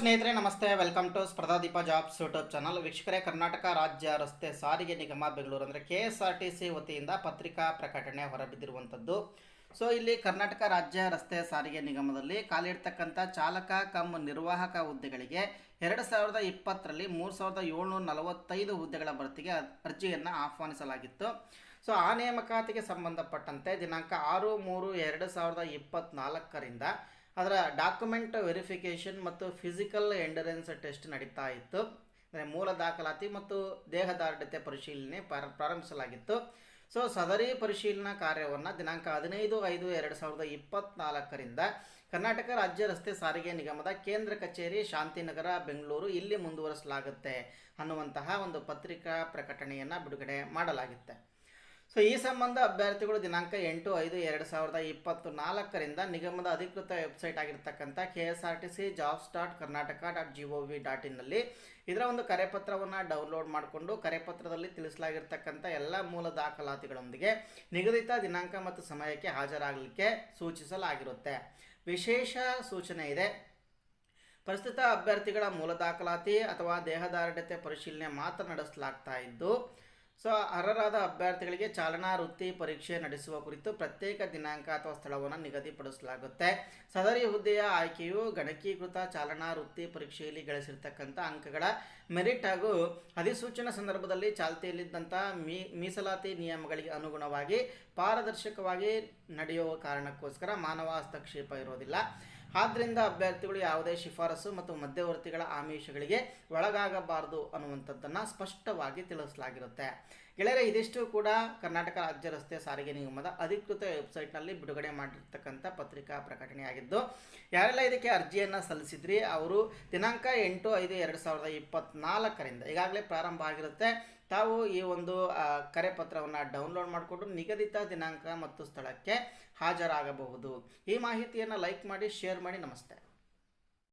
ಸ್ನೇಹಿತರೆ, ನಮಸ್ತೆ. Welcome to Spardhadeepa jobs YouTube channel. ವೀಕ್ಷಕರೇ, ಕರ್ನಾಟಕ ರಾಜ್ಯ ರಸ್ತೆ ಸಾರಿಗೆ ನಿಗಮ ಬೆಂಗಳೂರು ಅಂದರೆ K S R T C ವತಿಯಿಂದ ಪತ್ರಿಕಾ ಪ್ರಕಟಣೆ ಹೊರಬಿದ್ದಿರುವಂಥದ್ದು. ಸೊ ಇಲ್ಲಿ ಕರ್ನಾಟಕ ರಾಜ್ಯ ರಸ್ತೆ ಸಾರಿಗೆ ನಿಗಮದಲ್ಲಿ ಕಾಲಿಡ್ತಕ್ಕಂಥ ಚಾಲಕ, ಕಮ್ ನಿರ್ವಾಹಕ ಹುದ್ದೆಗಳಿಗೆ ಎರಡು ಸಾವಿರದ ಇಪ್ಪತ್ತರಲ್ಲಿ ಮೂರು ಸಾವಿರದ ಏಳ್ನೂರ ನಲವತ್ತೈದು ಹುದ್ದೆಗಳ ಭರ್ತಿಗೆ ಅರ್ಜಿಯನ್ನು ಆಹ್ವಾನಿಸಲಾಗಿತ್ತು. ಸೊ ಆ ನೇಮಕಾತಿಗೆ ಸಂಬಂಧಪಟ್ಟಂತೆ ದಿನಾಂಕ ಆರು ಮೂರು ಎರಡು ಸಾವಿರದ ಇಪ್ಪತ್ತ್ನಾಲ್ಕರಿಂದ ಅದರ ಡಾಕ್ಯುಮೆಂಟ್ ವೆರಿಫಿಕೇಷನ್ ಮತ್ತು ಫಿಸಿಕಲ್ ಎಂಡರೆನ್ಸ್ ಟೆಸ್ಟ್ ನಡೀತಾ ಇತ್ತು. ಅಂದರೆ ಮೂಲ ದಾಖಲಾತಿ ಮತ್ತು ದೇಹದಾರ್ಢ್ಯತೆ ಪರಿಶೀಲನೆ ಪ್ರಾರ- ಪ್ರಾರಂಭಿಸಲಾಗಿತ್ತು. ಸೊ, ಸದರಿ ಪರಿಶೀಲನಾ ಕಾರ್ಯವನ್ನು ದಿನಾಂಕ ಹದಿನೈದು ಐದು ಎರಡು ಸಾವಿರದ ಇಪ್ಪತ್ತ್ನಾಲ್ಕರಿಂದ ಕರ್ನಾಟಕ ರಾಜ್ಯ ರಸ್ತೆ ಸಾರಿಗೆ ನಿಗಮದ ಕೇಂದ್ರ ಕಚೇರಿ ಶಾಂತಿನಗರ, ಬೆಂಗಳೂರು ಇಲ್ಲಿ ಮುಂದುವರಿಸಲಾಗುತ್ತೆ ಅನ್ನುವಂತಹ ಒಂದು ಪತ್ರಿಕಾ ಪ್ರಕಟಣೆಯನ್ನು ಬಿಡುಗಡೆ ಮಾಡಲಾಗುತ್ತೆ. ಸೊ ಈ ಸಂಬಂಧ ಅಭ್ಯರ್ಥಿಗಳು ದಿನಾಂಕ ಎಂಟು, ಐದು, ಎರಡು ಸಾವಿರದ ಇಪ್ಪತ್ತು ನಾಲ್ಕರಿಂದ ನಿಗಮದ ಅಧಿಕೃತ ವೆಬ್ಸೈಟ್ ಆಗಿರ್ತಕ್ಕಂಥ K S R T C jobs dot Karnataka dot G O V dot ಇನ್ನಲ್ಲಿ ಇದರ ಒಂದು ಕರೆಪತ್ರವನ್ನು ಡೌನ್ಲೋಡ್ ಮಾಡಿಕೊಂಡು ಕರೆಪತ್ರದಲ್ಲಿ ತಿಳಿಸಲಾಗಿರ್ತಕ್ಕಂಥ ಎಲ್ಲ ಮೂಲ ದಾಖಲಾತಿಗಳೊಂದಿಗೆ ನಿಗದಿತ ದಿನಾಂಕ ಮತ್ತು ಸಮಯಕ್ಕೆ ಹಾಜರಾಗಲಿಕ್ಕೆ ಸೂಚಿಸಲಾಗಿರುತ್ತೆ. ವಿಶೇಷ ಸೂಚನೆ ಇದೆ. ಪ್ರಸ್ತುತ ಅಭ್ಯರ್ಥಿಗಳ ಮೂಲ ದಾಖಲಾತಿ ಅಥವಾ ದೇಹದಾರ್ಢ್ಯತೆ ಪರಿಶೀಲನೆ ಮಾತ್ರ ನಡೆಸಲಾಗ್ತಾ ಇದ್ದು ಸೊ ಅರ್ಹರಾದ ಅಭ್ಯರ್ಥಿಗಳಿಗೆ ಚಾಲನಾ ವೃತ್ತಿ ಪರೀಕ್ಷೆ ನಡೆಸುವ ಕುರಿತು ಪ್ರತ್ಯೇಕ ದಿನಾಂಕ ಅಥವಾ ಸ್ಥಳವನ್ನು ನಿಗದಿಪಡಿಸಲಾಗುತ್ತೆ. ಸದರಿ ಹುದ್ದೆಯ ಆಯ್ಕೆಯು ಗಣಕೀಕೃತ ಚಾಲನಾ ವೃತ್ತಿ ಪರೀಕ್ಷೆಯಲ್ಲಿ ಗಳಿಸಿರ್ತಕ್ಕಂಥ ಅಂಕಗಳ ಮೆರಿಟ್ ಹಾಗೂ ಅಧಿಸೂಚನಾ ಸಂದರ್ಭದಲ್ಲಿ ಚಾಲ್ತಿಯಲ್ಲಿದ್ದಂಥ ಮೀ, ಮೀಸಲಾತಿ ನಿಯಮಗಳಿಗೆ ಅನುಗುಣವಾಗಿ ಪಾರದರ್ಶಕವಾಗಿ ನಡೆಯುವ ಕಾರಣಕ್ಕೋಸ್ಕರ ಮಾನವ ಹಸ್ತಕ್ಷೇಪ ಇರೋದಿಲ್ಲ. ಆದ್ದರಿಂದ ಅಭ್ಯರ್ಥಿಗಳು ಯಾವುದೇ ಶಿಫಾರಸು ಮತ್ತು ಮಧ್ಯವರ್ತಿಗಳ ಆಮಿಷಗಳಿಗೆ ಒಳಗಾಗಬಾರದು ಅನ್ನುವಂಥದ್ದನ್ನು ಸ್ಪಷ್ಟವಾಗಿ ತಿಳಿಸಲಾಗಿರುತ್ತೆ. ಗೆಳೆಯರೆ, ಇದಿಷ್ಟು ಕೂಡ ಕರ್ನಾಟಕ ರಾಜ್ಯ ರಸ್ತೆ ಸಾರಿಗೆ ನಿಗಮದ ಅಧಿಕೃತ ವೆಬ್ಸೈಟ್ನಲ್ಲಿ ಬಿಡುಗಡೆ ಮಾಡಿರ್ತಕ್ಕಂಥ ಪತ್ರಿಕಾ ಪ್ರಕಟಣೆಯಾಗಿದ್ದು, ಯಾರೆಲ್ಲ ಇದಕ್ಕೆ ಅರ್ಜಿಯನ್ನು ಸಲ್ಲಿಸಿದ್ರಿ, ಅವರು ದಿನಾಂಕ ಎಂಟು ಐದು ಎರಡು ಸಾವಿರದ ಇಪ್ಪತ್ತ್ನಾಲ್ಕರಿಂದ ಈಗಾಗಲೇ ಪ್ರಾರಂಭ ಆಗಿರುತ್ತೆ. ತಾವು ಈ ಒಂದು ಕರೆ ಕರೆಪತ್ರವನ್ನು ಡೌನ್ಲೋಡ್ ಮಾಡಿಕೊಂಡು ನಿಗದಿತ ದಿನಾಂಕ ಮತ್ತು ಸ್ಥಳಕ್ಕೆ ಹಾಜರಾಗಬಹುದು. ಈ ಮಾಹಿತಿಯನ್ನು ಲೈಕ್ ಮಾಡಿ, ಶೇರ್ ಮಾಡಿ, ನಮಸ್ತೆ.